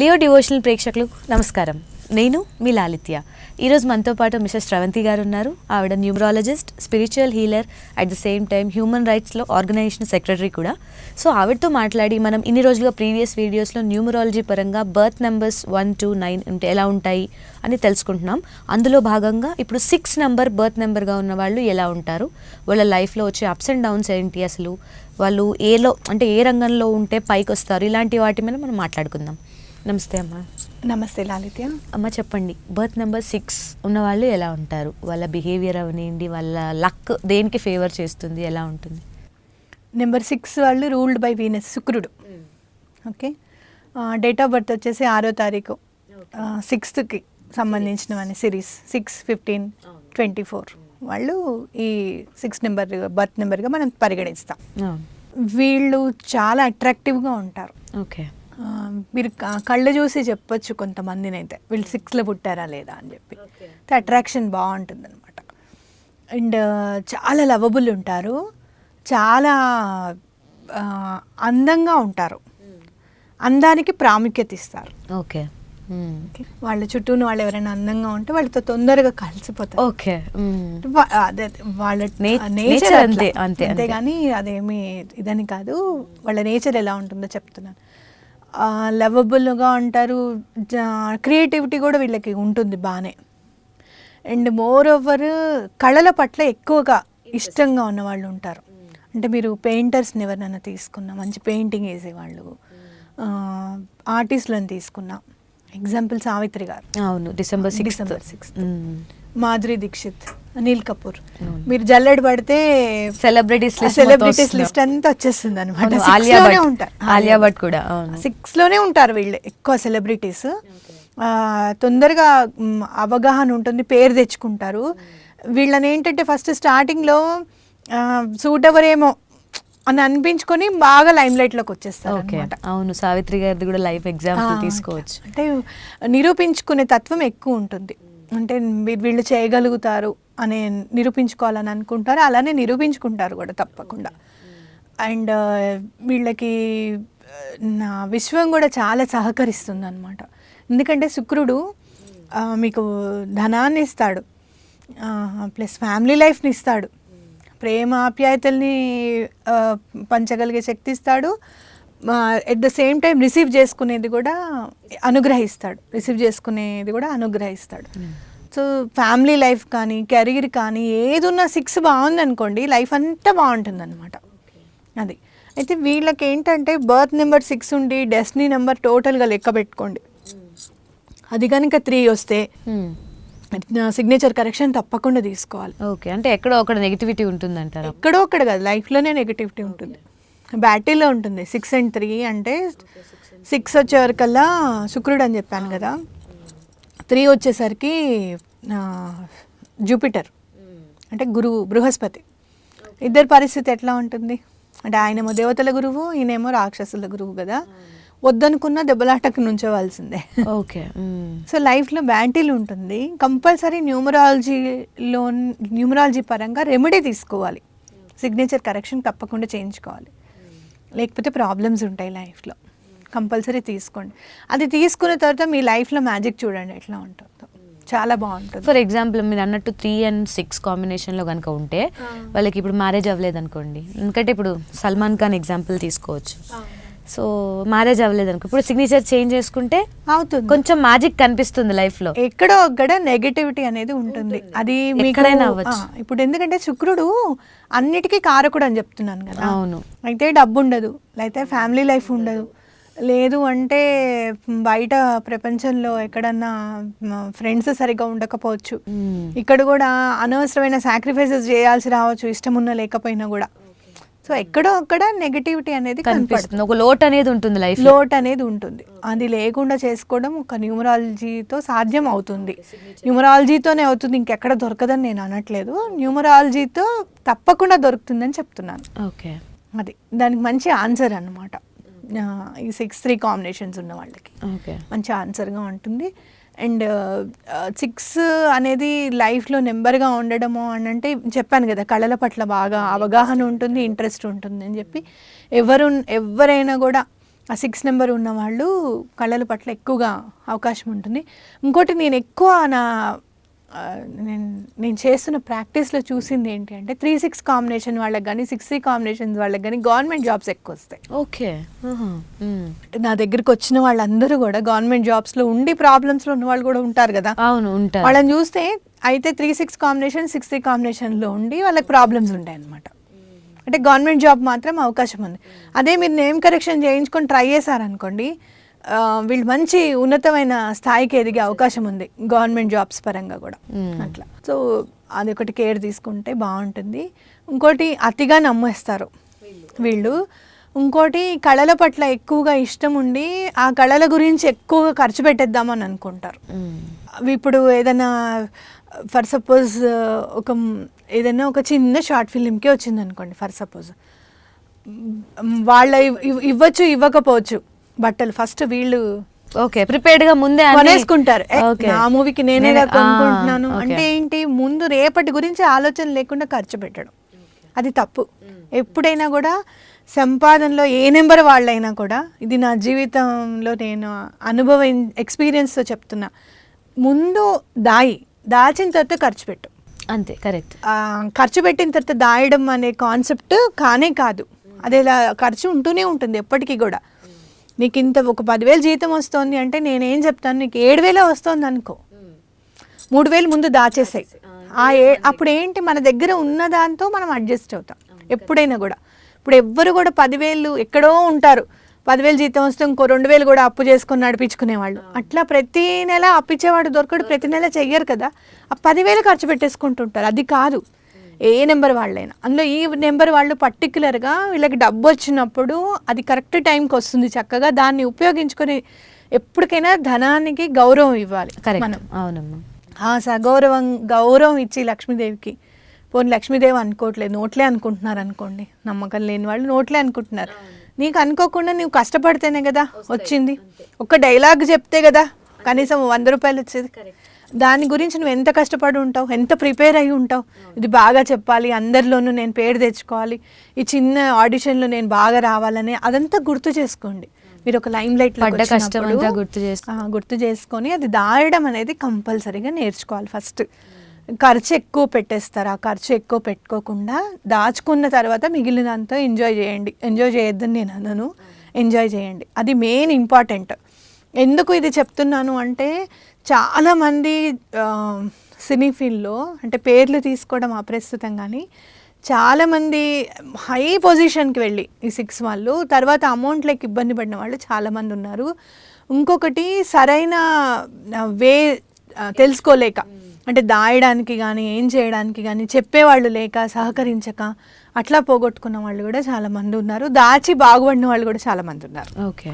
Leo devotional ప్రేక్షకులకు నమస్కారం. నేను మీ లాలిత్య. ఈరోజు మనతో పాటు మిస్టర్ శ్రవంతి గారు ఉన్నారు. ఆవిడ numerologist spiritual healer at the same time human రైట్స్లో organisation secretary కూడా. సో ఆవిడతో మాట్లాడి మనం ఇన్ని రోజులుగా ప్రీవియస్ వీడియోస్లో న్యూమరాలజీ పరంగా birth numbers one two nine ఉంటే ఎలా ఉంటాయి అని తెలుసుకుంటున్నాం. అందులో భాగంగా ఇప్పుడు సిక్స్ నెంబర్ బర్త్ నెంబర్గా ఉన్న వాళ్ళు ఎలా ఉంటారు? వాళ్ళ లైఫ్లో వచ్చే అప్స్ అండ్ డౌన్స్ ఏంటి అసలు? వాళ్ళు ఏలో అంటే ఏ రంగంలో ఉంటే పైకి వస్తారు? ఇలాంటి వాటి మీద మనం మాట్లాడుకుందాం. నమస్తే అమ్మ. నమస్తే లాలిత్య అమ్మ చెప్పండి బర్త్ నెంబర్ సిక్స్ ఉన్న వాళ్ళు ఎలా ఉంటారు? వాళ్ళ బిహేవియర్ అవనివ్వండి వాళ్ళ లక్ దేనికి ఫేవర్ చేస్తుంది ఎలా ఉంటుంది? నెంబర్ సిక్స్ వాళ్ళు రూల్డ్ బై వీనస్ శుక్రుడు. ఓకే డేట్ ఆఫ్ బర్త్ వచ్చేసి ఆరో తారీఖు. సిక్స్త్కి సంబంధించినవని series six fifteen twenty four వాళ్ళు ఈ సిక్స్ నెంబర్ బర్త్ నెంబర్గా మనం పరిగణిస్తాం. వీళ్ళు చాలా అట్రాక్టివ్గా ఉంటారు. ఓకే మీరు కళ్ళు చూసి చెప్పొచ్చు కొంతమందిని అయితే వీళ్ళు సిక్స్లో పుట్టారా లేదా అని చెప్పి. అట్రాక్షన్ బాగుంటుంది అనమాట అండ్ చాలా లవబుల్ ఉంటారు. చాలా అందంగా ఉంటారు. అందానికి ప్రాముఖ్యత ఇస్తారు. ఓకే. వాళ్ళ చుట్టూను వాళ్ళు ఎవరైనా అందంగా ఉంటే వాళ్ళతో తొందరగా కలిసిపోతారు. ఓకే. వాళ్ళ నేచర్ అంతే అంతే, అంతే, అంతే అంతే. కానీ అదేమి ఇదని కాదు. వాళ్ళ నేచర్ ఎలా ఉంటుందో చెప్తున్నాను. లవబుల్గా ఉంటారు. క్రియేటివిటీ కూడా వీళ్ళకి ఉంటుంది బాగానే అండ్ మోర్ ఓవర్ కళల పట్ల ఎక్కువగా ఇష్టంగా ఉన్న వాళ్ళు ఉంటారు. అంటే మీరు పెయింటర్స్ని ఎవరినైనా తీసుకున్నా మంచి పెయింటింగ్ వేసేవాళ్ళు ఆర్టిస్టులను తీసుకున్నా. ఎగ్జాంపుల్ సావిత్రి గారు. అవును December sixth December sixth Madhuri Dixit. Anil Kapoor. మీరు జల్లెడ పడితే సెలబ్రిటీస్ సెలబ్రిటీస్ లిస్ట్ అంతా వచ్చేస్తుంది అనమాట ఆలియా భట్. ఆలియా భట్ కూడా సిక్స్లోనే ఉంటారు వీళ్ళు ఎక్కువ సెలబ్రిటీస్ తొందరగా అవగాహన ఉంటుంది పేరు తెచ్చుకుంటారు. వీళ్ళని ఏంటంటే ఫస్ట్ స్టార్టింగ్లో సూట్ ఎవరేమో అని అనిపించుకొని బాగా లైమ్ లైట్లోకి వచ్చేస్తారు అవును సావిత్రి గారిది కూడా లైఫ్ ఎగ్జాంపుల్ తీసుకోవచ్చు. అంటే నిరూపించుకునే తత్వం ఎక్కువ ఉంటుంది. అంటే వీళ్ళు చేయగలుగుతారు అనే నిరూపించుకోవాలని అనుకుంటారు. అలానే నిరూపించుకుంటారు కూడా తప్పకుండా. అండ్ వీళ్ళకి నా విశ్వం కూడా చాలా సహకరిస్తుంది అనమాట ఎందుకంటే శుక్రుడు మీకు ధనాన్ని ఇస్తాడు. ప్లస్ ఫ్యామిలీ లైఫ్ని ఇస్తాడు. ప్రేమ ఆప్యాయతల్ని పంచగలిగే శక్తి ఇస్తాడు. At the same time receive చేసుకునేది కూడా అనుగ్రహిస్తాడు. రిసీవ్ చేసుకునేది కూడా అనుగ్రహిస్తాడు. సో ఫ్యామిలీ లైఫ్ కానీ కెరీర్ కానీ ఏది ఉన్నా సిక్స్ బాగుంది అనుకోండి లైఫ్ అంతా బాగుంటుంది అనమాట అది. అయితే వీళ్ళకి ఏంటంటే బర్త్ నెంబర్ సిక్స్ ఉండి డెస్నీ నెంబర్ టోటల్గా లెక్క పెట్టుకోండి. అది కనుక త్రీ వస్తే సిగ్నేచర్ కరెక్షన్ తప్పకుండా తీసుకోవాలి. ఓకే అంటే ఎక్కడో ఒక నెగిటివిటీ ఉంటుందంటారా. ఎక్కడో అక్కడ కాదు లైఫ్లోనే నెగిటివిటీ ఉంటుంది. బ్యాటరీలో ఉంటుంది. సిక్స్ అండ్ త్రీ అంటే సిక్స్ వచ్చేవరకల్లా శుక్రుడు అని చెప్పాను కదా. త్రీ వచ్చేసరికి జూపిటర్ అంటే గురువు బృహస్పతి. ఇద్దరి పరిస్థితి ఎట్లా ఉంటుంది? అంటే ఆయనేమో దేవతల గురువు ఈయనేమో రాక్షసుల గురువు కదా. వద్దనుకున్న దెబ్బలాటకు నుంచోవాల్సిందే. ఓకే. సో లైఫ్లో బ్యాంటీలు ఉంటుంది. కంపల్సరీ న్యూమరాలజీలో న్యూమరాలజీ పరంగా రెమెడీ తీసుకోవాలి. సిగ్నేచర్ కరెక్షన్ తప్పకుండా చేయించుకోవాలి. లేకపోతే ప్రాబ్లమ్స్ ఉంటాయి లైఫ్లో. కంపల్సరీ తీసుకోండి. అది తీసుకున్న తర్వాత మీ లైఫ్లో మ్యాజిక్ చూడండి ఎట్లా ఉంటుందో. చాలా బాగుంటుంది. ఫర్ ఎగ్జాంపుల్ మీరు అన్నట్టు త్రీ అండ్ సిక్స్ కాంబినేషన్లో కనుక ఉంటే వాళ్ళకి ఇప్పుడు మ్యారేజ్ అవ్వలేదు అనుకోండి ఎందుకంటే ఇప్పుడు సల్మాన్ ఖాన్ ఎగ్జాంపుల్ తీసుకోవచ్చు. సో మ్యారేజ్ అవ్వలేదు అనుకో. ఇప్పుడు సిగ్నేచర్ చేంజ్ చేసుకుంటే అవుతుంది. కొంచెం మ్యాజిక్ కనిపిస్తుంది లైఫ్లో ఎక్కడో ఒక్కడ నెగటివిటీ అనేది ఉంటుంది. అది ఎక్కడైనా అవ్వచ్చు. ఇప్పుడు ఎందుకంటే శుక్రుడు అన్నిటికీ కారకుడు అని చెప్తున్నాను కదా. అవును. అయితే డబ్బు ఉండదు అయితే ఫ్యామిలీ లైఫ్ ఉండదు. లేదు అంటే బయట ప్రపంచంలో ఎక్కడన్నా ఫ్రెండ్స్ సరిగా ఉండకపోవచ్చు. ఇక్కడ కూడా అనవసరమైన సాక్రిఫైసెస్ చేయాల్సి రావచ్చు ఇష్టం ఉన్న లేకపోయినా కూడా. సో ఎక్కడో అక్కడ నెగటివిటీ అనేది కనిపిస్తుంది. ఒక లోట్ అనేది ఉంటుంది లైఫ్ లోట్ అనేది ఉంటుంది. అది లేకుండా చేసుకోవడం ఒక న్యూమరాలజీతో సాధ్యం అవుతుంది. న్యూమరాలజీతోనే అవుతుంది ఇంకెక్కడ దొరకదని నేను అనట్లేదు. న్యూమరాలజీతో తప్పకుండా దొరుకుతుందని చెప్తున్నాను. ఓకే. అది దానికి మంచి ఆన్సర్ అన్నమాట. ఆ, ఈ సిక్స్ త్రీ కాంబినేషన్స్ ఉన్న వాళ్ళకి. ఓకే. మంచి ఆన్సర్గా ఉంటుంది. అండ్ సిక్స్ అనేది లైఫ్లో నెంబర్గా ఉండడము అని అంటే చెప్పాను కదా కళల పట్ల బాగా అవగాహన ఉంటుంది ఇంట్రెస్ట్ ఉంటుంది అని చెప్పి. ఎవరు ఎవరైనా కూడా ఆ సిక్స్ నెంబర్ ఉన్న వాళ్ళు కళల పట్ల ఎక్కువగా అవకాశం ఉంటుంది. ఇంకోటి నేను ఎక్కువ నా నేను నేను చేస్తున్న ప్రాక్టీస్లో చూసింది ఏంటి అంటే త్రీ సిక్స్ కాంబినేషన్ వాళ్ళకి కానీ సిక్స్ త్రీ కాంబినేషన్ వాళ్ళకి కానీ గవర్నమెంట్ జాబ్స్ ఎక్కువ వస్తాయి ఓకే అంటే నా దగ్గరికి వచ్చిన వాళ్ళందరూ కూడా గవర్నమెంట్ జాబ్స్లో ఉండి ప్రాబ్లమ్స్లో ఉన్న వాళ్ళు కూడా ఉంటారు కదా. అవును ఉంటారు. వాళ్ళని చూస్తే అయితే three six combination six three కాంబినేషన్లో ఉండి వాళ్ళకి ప్రాబ్లమ్స్ ఉంటాయి అన్నమాట అంటే గవర్నమెంట్ జాబ్ మాత్రం అవకాశం ఉంది. అదే మీరు నేమ్ కరెక్షన్ చేయించుకొని ట్రై చేశారనుకోండి వీళ్ళు మంచి ఉన్నతమైన స్థాయికి ఎదిగే అవకాశం ఉంది గవర్నమెంట్ జాబ్స్ పరంగా కూడా. మ్మ్. అట్లా. సో అది ఒకటి కేర్ తీసుకుంటే బాగుంటుంది. ఇంకోటి అతిగా నమ్మేస్తారు వీళ్ళు. ఇంకోటి కళల పట్ల ఎక్కువగా ఇష్టం ఉండి ఆ కళల గురించి ఎక్కువగా ఖర్చు పెట్టేద్దామని అనుకుంటారు. అవి ఇప్పుడు ఏదైనా ఫర్ సపోజ్ ఒక ఏదైనా ఒక చిన్న షార్ట్ ఫిలింకి వచ్చింది అనుకోండి ఫర్ సపోజ్. వాళ్ళ ఇవ్- ఇవ్- ఇవ్వచ్చు ఇవ్వకపోవచ్చు. బట్టలు. ఫస్ట్ వీళ్ళు ఓకే ప్రిపేర్డ్గా ముందే కొనేసుకుంటారు. నా మూవీకి నేనే- కొనుక్కుంటున్నాను. అంటే ఏంటి ముందు రేపటి గురించి ఆలోచన లేకుండా ఖర్చు పెట్టడం. అది తప్పు. ఎప్పుడైనా కూడా సంపాదనలో ఏ నెంబర్ వాళ్ళైనా కూడా ఇది నా జీవితంలో నేను అనుభవం ఎక్స్పీరియన్స్తో చెప్తున్నా. ముందు దాయి. దాచిన తర్వాత ఖర్చు పెట్టు. అంతే కరెక్ట్. ఖర్చు పెట్టిన తర్వాత దాయడం అనే కాన్సెప్ట్ కానే కాదు. అది ఇలా ఖర్చు ఉంటూనే ఉంటుంది ఎప్పటికీ కూడా. నీకు ఇంత ఒక పదివేలు జీతం వస్తుంది అంటే నేనేం చెప్తాను? నీకు ఏడు వేలే వస్తుంది అనుకో. మూడు వేలు ముందు దాచేసాయి. ఆ ఏ అప్పుడు ఏంటి? మన దగ్గర ఉన్న దాంతో మనం అడ్జస్ట్ అవుతాం. ఎప్పుడైనా కూడా. ఇప్పుడు ఎవ్వరు కూడా పదివేలు ఎక్కడో ఉంటారు. పదివేలు జీతం వస్తే ఇంకో రెండు వేలు కూడా అప్పు చేసుకొని నడిపించుకునేవాళ్ళు. అట్లా ప్రతి నెల అప్పిచ్చేవాడు దొరకడు ప్రతి నెల చెయ్యరు కదా. ఆ పదివేలు ఖర్చు పెట్టేసుకుంటుంటారు. అది కాదు. ఏ నెంబర్ వాళ్ళైనా. అందులో ఈ నెంబర్ వాళ్ళు పర్టికులర్గా వీళ్ళకి డబ్బు వచ్చినప్పుడు అది కరెక్ట్ టైంకి వస్తుంది చక్కగా. దాన్ని ఉపయోగించుకొని ఎప్పటికైనా ధనానికి గౌరవం ఇవ్వాలి. కరెక్ట్. మనం. అవునమ్మా. ఆ సగౌరవం గౌరవం ఇచ్చి లక్ష్మీదేవికి. పోనీ లక్ష్మీదేవి అనుకోవట్లేదు నోట్లే అనుకుంటున్నారు అనుకోండి. నమ్మకం లేని వాళ్ళు నోట్లే అనుకుంటున్నారు. నీకు అనుకోకుండా నువ్వు కష్టపడితేనే కదా వచ్చింది. ఒక డైలాగ్ చెప్తే కదా కనీసం వంద రూపాయలు వచ్చేది. దాని గురించి నువ్వు ఎంత కష్టపడి ఉంటావు ఎంత ప్రిపేర్ అయి ఉంటావు ఇది బాగా చెప్పాలి అందరిలోనూ నేను పేరు తెచ్చుకోవాలి ఈ చిన్న ఆడిషన్లో నేను బాగా రావాలని అదంతా గుర్తు చేసుకోండి. మీరు ఒక లైమ్ లైట్ గుర్తు గుర్తు చేసుకొని అది దాయడం అనేది కంపల్సరీగా నేర్చుకోవాలి ఫస్ట్. ఖర్చు ఎక్కువ పెట్టేస్తారు ఆ ఖర్చు ఎక్కువ పెట్టుకోకుండా దాచుకున్న తర్వాత మిగిలినంతా ఎంజాయ్ చేయండి. ఎంజాయ్ చేయొద్దని నేను అనను. ఎంజాయ్ చేయండి. అది మెయిన్ ఇంపార్టెంట్. ఎందుకు ఇది చెప్తున్నాను అంటే చాలామంది సినీ ఫీల్డ్లో అంటే పేర్లు తీసుకోవడం అప్రస్తుతం కానీ చాలామంది హై పొజిషన్కి వెళ్ళి ఈ సిక్స్ వాళ్ళు. తర్వాత అమౌంట్ లెక్క ఇబ్బంది పడిన వాళ్ళు చాలామంది ఉన్నారు. ఇంకొకటి సరైన వే తెలుసుకోలేక. అంటే దాయడానికి కానీ ఏం చేయడానికి కానీ చెప్పేవాళ్ళు లేక సహకరించక అట్లా పోగొట్టుకున్న వాళ్ళు కూడా చాలా మంది ఉన్నారు. దాచి బాగుపడిన వాళ్ళు కూడా చాలా మంది ఉన్నారు. ఓకే.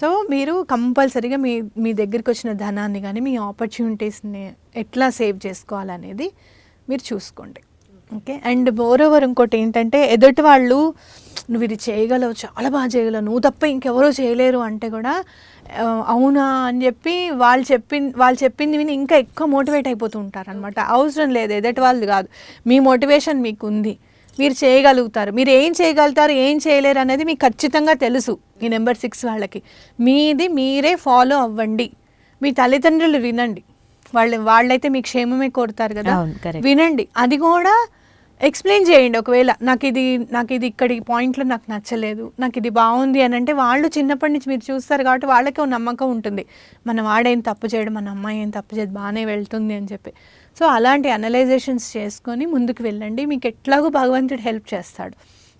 సో మీరు కంపల్సరీగా మీ మీ దగ్గరికి వచ్చిన ధనాన్ని కానీ మీ ఆపర్చునిటీస్ని ఎట్లా సేవ్ చేసుకోవాలనేది మీరు చూసుకోండి. ఓకే? అండ్ మోర్ ఓవర్ ఇంకోటి ఏంటంటే ఎదుటి వాళ్ళు నువ్వు ఇది చేయగలవు చాలా బాగా చేయగలవు నువ్వు తప్ప ఇంకెవరూ చేయలేరు అంటే కూడా అవునా అని చెప్పి వాళ్ళు చెప్పి వాళ్ళు చెప్పింది విని ఇంకా ఎక్కువ మోటివేట్ అయిపోతూ ఉంటారు అనమాట అవసరం లేదు ఎదుటి వాళ్ళది కాదు. మీ మోటివేషన్ మీకు ఉంది మీరు చేయగలుగుతారు. మీరు ఏం చేయగలుగుతారు ఏం చేయలేరు అనేది మీకు ఖచ్చితంగా తెలుసు ఈ నెంబర్ సిక్స్ వాళ్ళకి. మీది మీరే ఫాలో అవ్వండి. మీ తల్లిదండ్రులు వినండి. వాళ్ళు వాళ్ళైతే మీ క్షేమమే కోరుతారు కదా. వినండి. అది కూడా ఎక్స్ప్లెయిన్ చేయండి ఒకవేళ నాకు ఇది నాకు ఇది ఇక్కడి పాయింట్లో నాకు నచ్చలేదు నాకు ఇది బాగుంది అని అంటే వాళ్ళు చిన్నప్పటి నుంచి మీరు చూస్తారు కాబట్టి వాళ్ళకి ఒక నమ్మకం ఉంటుంది. మన వాడేం తప్పు చేయడం మన అమ్మాయి ఏం తప్పు చేయదు బాగానే వెళ్తుంది అని చెప్పి. సో అలాంటి అనలైజేషన్స్ చేసుకొని ముందుకు వెళ్ళండి. మీకు ఎట్లాగో భగవంతుడు హెల్ప్ చేస్తాడు.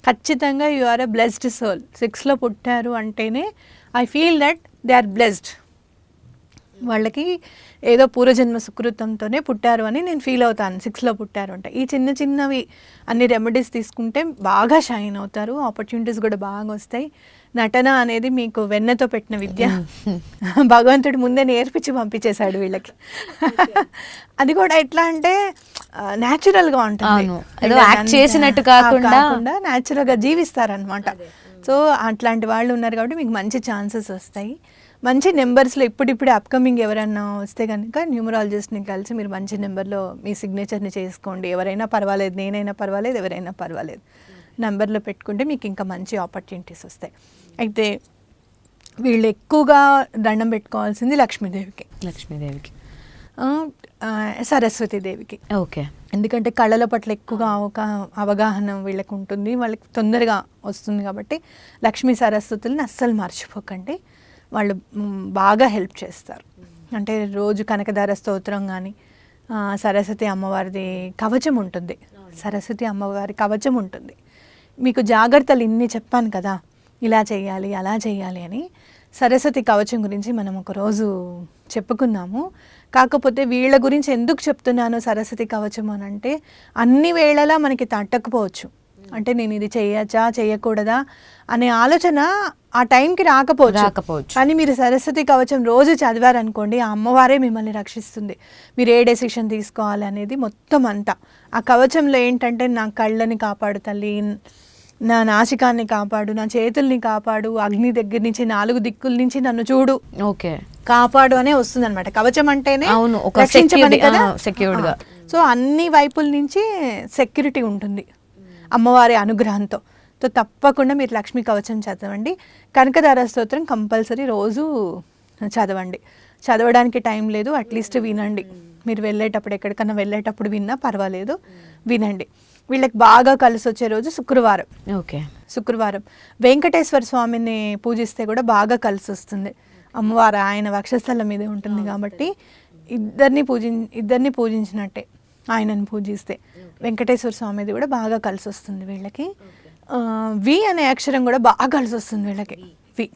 ఖచ్చితంగా you are a blessed soul సిక్స్లో పుట్టారు అంటేనే I feel that they are blessed వాళ్ళకి ఏదో పూర్వజన్మ సుకృతంతోనే పుట్టారు అని నేను ఫీల్ అవుతాను. సిక్స్లో పుట్టారు అంటే. ఈ చిన్న చిన్నవి అన్ని రెమెడీస్ తీసుకుంటే బాగా షైన్ అవుతారు. ఆపర్చునిటీస్ కూడా బాగా వస్తాయి. నటన అనేది మీకు వెన్నతో పెట్టిన విద్య. భగవంతుడు ముందే నేర్పించి పంపించేశాడు వీళ్ళకి. అది కూడా ఎట్లా అంటే న్యాచురల్గా ఉంటుంది. చేసినట్టు కాకుండా కాకుండా న్యాచురల్గా జీవిస్తారనమాట సో అట్లాంటి వాళ్ళు ఉన్నారు కాబట్టి మీకు మంచి ఛాన్సెస్ వస్తాయి. మంచి నెంబర్స్లో ఇప్పుడిప్పుడే అప్కమింగ్ ఎవరైనా వస్తే కనుక న్యూమరాలజిస్ట్ని కలిసి మీరు మంచి నెంబర్లో మీ సిగ్నేచర్ని చేసుకోండి. ఎవరైనా పర్వాలేదు నేనైనా పర్వాలేదు ఎవరైనా పర్వాలేదు. నెంబర్లో పెట్టుకుంటే మీకు ఇంకా మంచి ఆపర్చునిటీస్ వస్తాయి. అయితే వీళ్ళు ఎక్కువగా దండం పెట్టుకోవాల్సింది లక్ష్మీదేవికి. లక్ష్మీదేవికి. సరస్వతీదేవికి ఓకే. ఎందుకంటే కళల పట్ల ఎక్కువగా అవగా అవగాహన వీళ్ళకి ఉంటుంది వాళ్ళకి తొందరగా వస్తుంది కాబట్టి లక్ష్మీ సరస్వతుల్ని అస్సలు మర్చిపోకండి. వాళ్ళు బాగా హెల్ప్ చేస్తారు. అంటే రోజు కనకదార స్తోత్రం కానీ సరస్వతి అమ్మవారిది కవచం ఉంటుంది. సరస్వతి అమ్మవారి కవచం ఉంటుంది. మీకు జాగ్రత్తలు ఇన్ని చెప్పాను కదా ఇలా చేయాలి అలా చేయాలి అని సరస్వతి కవచం గురించి మనం ఒకరోజు చెప్పుకున్నాము. కాకపోతే వీళ్ళ గురించి ఎందుకు చెప్తున్నాను సరస్వతి కవచం అని అంటే అన్ని వేళలా మనకి తట్టకపోవచ్చు. అంటే నేను ఇది చేయచ్చా చేయకూడదా అనే ఆలోచన ఆ టైంకి రాకపోవచ్చు. రాకపోవచ్చు. కానీ మీరు సరస్వతి కవచం రోజు చదివారనుకోండి ఆ అమ్మవారే మిమ్మల్ని రక్షిస్తుంది. మీరు ఏ డెసిషన్ తీసుకోవాలి అనేది మొత్తం అంతా. ఆ కవచంలో ఏంటంటే నా కళ్ళని కాపాడు తల్లి నా నాసికాన్ని కాపాడు నా చేతుల్ని కాపాడు అగ్ని దగ్గర నుంచి నాలుగు దిక్కుల నుంచి నన్ను చూడు. ఓకే. కాపాడు అనే వస్తుంది అనమాట కవచం అంటేనే అవును, secured గా. సో అన్ని వైపుల నుంచి సెక్యూరిటీ ఉంటుంది. అమ్మవారి అనుగ్రహంతో. సో తప్పకుండా మీరు లక్ష్మీ కవచం చదవండి. కనకదార స్తోత్రం కంపల్సరీ రోజు చదవండి. చదవడానికి టైం లేదు అట్లీస్ట్ వినండి. మీరు వెళ్ళేటప్పుడు ఎక్కడికన్నా వెళ్ళేటప్పుడు విన్నా పర్వాలేదు వినండి. వీళ్ళకి బాగా కలిసి వచ్చే రోజు శుక్రవారం. ఓకే. శుక్రవారం. వెంకటేశ్వర స్వామిని పూజిస్తే కూడా బాగా కలిసి వస్తుంది. అమ్మవారు ఆయన వక్షస్థలం మీదే ఉంటుంది కాబట్టి ఇద్దరిని పూజి ఇద్దరిని పూజించినట్టే. ఆయనను పూజిస్తే. వెంకటేశ్వర స్వామిది కూడా బాగా కలిసి వస్తుంది వీళ్ళకి వి అనే అక్షరం కూడా బాగా కలిసి వస్తుంది వీళ్ళకి. V.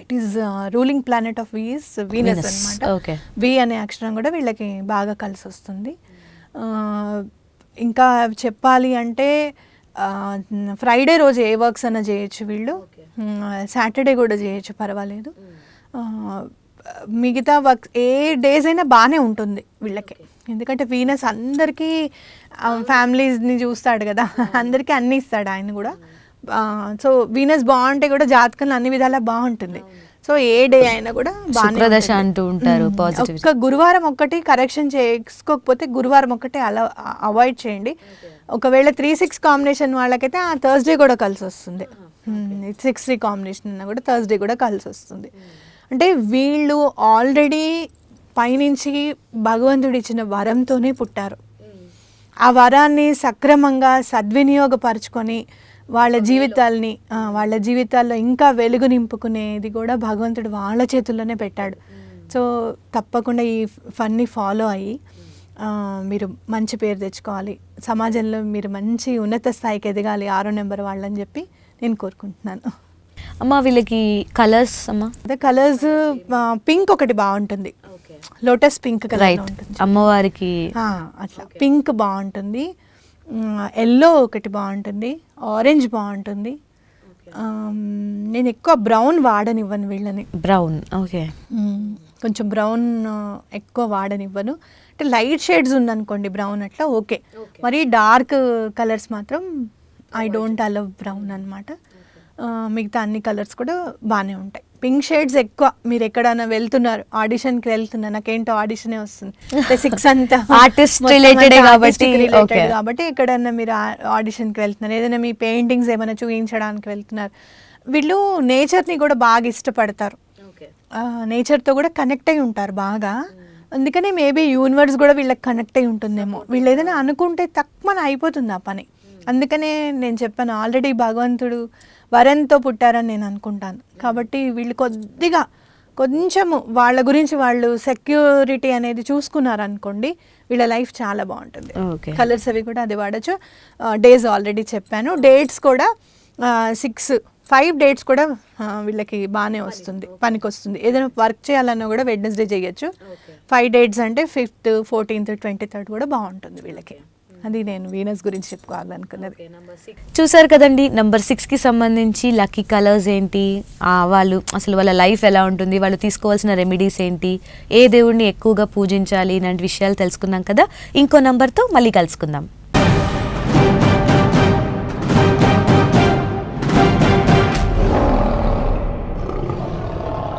It is ruling planet of V is Venus అనమాట. వి అనే అక్షరం కూడా వీళ్ళకి బాగా కలిసి వస్తుంది ఆ, ఇంకా చెప్పాలి అంటే ఫ్రైడే రోజు ఏ వర్క్స్ అన్నా చేయొచ్చు వీళ్ళు. సాటర్డే కూడా చేయొచ్చు పర్వాలేదు. ఆ, మిగతా వర్క్ ఏ డేస్ అయినా బాగానే ఉంటుంది వీళ్ళకి. ఎందుకంటే వీనస్ అందరికీ ఫ్యామిలీస్ని చూస్తాడు కదా అందరికీ అన్నీ ఇస్తాడు ఆయన కూడా. సో వీనస్ బాగుంటే కూడా జాతకంలో అన్ని విధాలా బాగుంటుంది. సో ఏ డే అయినా కూడా ఉంటుంది. అంటూ ఉంటారు ఒక్క గురువారం ఒక్కటి కరెక్షన్ చేసుకోకపోతే గురువారం ఒక్కటి అలా అవాయిడ్ చేయండి. ఒకవేళ త్రీ సిక్స్ కాంబినేషన్ వాళ్ళకైతే ఆ థర్స్డే కూడా కలిసి వస్తుంది సిక్స్ త్రీ కాంబినేషన్ అన్న కూడా థర్స్డే కూడా కలిసి వస్తుంది అంటే వీళ్ళు ఆల్రెడీ పైనుంచి భగవంతుడు ఇచ్చిన వరంతోనే పుట్టారు. ఆ వరాన్ని సక్రమంగా సద్వినియోగపరచుకొని వాళ్ళ జీవితాల్ని వాళ్ళ జీవితాల్లో ఇంకా వెలుగు నింపుకునేది కూడా భగవంతుడు వాళ్ళ చేతుల్లోనే పెట్టాడు. సో తప్పకుండా ఈ ఫన్ని ఫాలో అయ్యి మీరు మంచి పేరు తెచ్చుకోవాలి. సమాజంలో మీరు మంచి ఉన్నత స్థాయికి ఎదగాలి ఆరో నెంబర్ వాళ్ళని చెప్పి నేను కోరుకుంటున్నాను. అమ్మ వీళ్ళకి కలర్స్ అమ్మా. అదే కలర్స్ పింక్ ఒకటి బాగుంటుంది. లోటస్ పింక్ కలర్ రైట్ ఉంటుంది. అమ్మవారికి ఆ, అట్లా. పింక్ బాగుంటుంది. ఎల్లో ఒకటి బాగుంటుంది. ఆరెంజ్ బాగుంటుంది. నేను ఎక్కువ బ్రౌన్ వాడనివ్వను వీళ్ళని. Brown okay. కొంచెం బ్రౌన్ ఎక్కువ వాడనివ్వను. అంటే లైట్ షేడ్స్ ఉందనుకోండి బ్రౌన్ అట్లా ఓకే మరి డార్క్ కలర్స్ మాత్రం ఐ డోంట్ అలవ్ బ్రౌన్ అనమాట మిగతా అన్ని కలర్స్ కూడా బాగానే ఉంటాయి. పింక్ షేడ్స్ ఎక్కువ మీరు ఎక్కడైనా వెళ్తున్నారు ఆడిషన్కి వెళ్తున్నారు నాకేంటో ఆడిషనే వస్తుంది. సిక్స్ అంతా related అంతా కాబట్టి, okay. కాబట్టి ఎక్కడన్నా మీరు ఆడిషన్కి వెళ్తున్నారు ఏదైనా మీ పెయింటింగ్స్ ఏమైనా చూపించడానికి వెళ్తున్నారు. వీళ్ళు నేచర్ని కూడా బాగా ఇష్టపడతారు. నేచర్తో కూడా కనెక్ట్ అయి ఉంటారు బాగా. అందుకనే మేబీ యూనివర్స్ కూడా వీళ్ళకి కనెక్ట్ అయి ఉంటుందేమో. వీళ్ళు ఏదైనా అనుకుంటే తక్కువ అయిపోతుంది ఆ పని. అందుకనే నేను చెప్పాను ఆల్రెడీ భగవంతుడు వరంతో పుట్టారని నేను అనుకుంటాను. కాబట్టి వీళ్ళు కొద్దిగా కొంచెము వాళ్ళ గురించి వాళ్ళు సెక్యూరిటీ అనేది చూసుకున్నారు అనుకోండి వీళ్ళ లైఫ్ చాలా బాగుంటుంది. ఓకే. కలర్స్ అవి కూడా అది వాడచ్చు. డేస్ ఆల్రెడీ చెప్పాను. డేట్స్ కూడా సిక్స్ ఫైవ్ డేట్స్ కూడా వీళ్ళకి బాగానే వస్తుంది పనికి వస్తుంది. ఏదైనా వర్క్ చేయాలన్నా కూడా వెడ్నెస్డే చేయొచ్చు. ఫైవ్ డేట్స్ అంటే ఫిఫ్త్ ఫోర్టీన్త్ ట్వంటీ థర్డ్ కూడా బాగుంటుంది వీళ్ళకి. అది నేను వీనస్ గురించి చెప్పుకోవాలనుకున్నది. చూసారు కదండి నంబర్ సిక్స్కి సంబంధించి లక్కీ కలర్స్ ఏంటి ఆ, వాళ్ళు అసలు వాళ్ళ లైఫ్ ఎలా ఉంటుంది వాళ్ళు తీసుకోవాల్సిన రెమెడీస్ ఏంటి ఏ దేవుడిని ఎక్కువగా పూజించాలి ఇలాంటి విషయాలు తెలుసుకున్నాం కదా. ఇంకో నంబర్తో మళ్ళీ కలుసుకుందాం.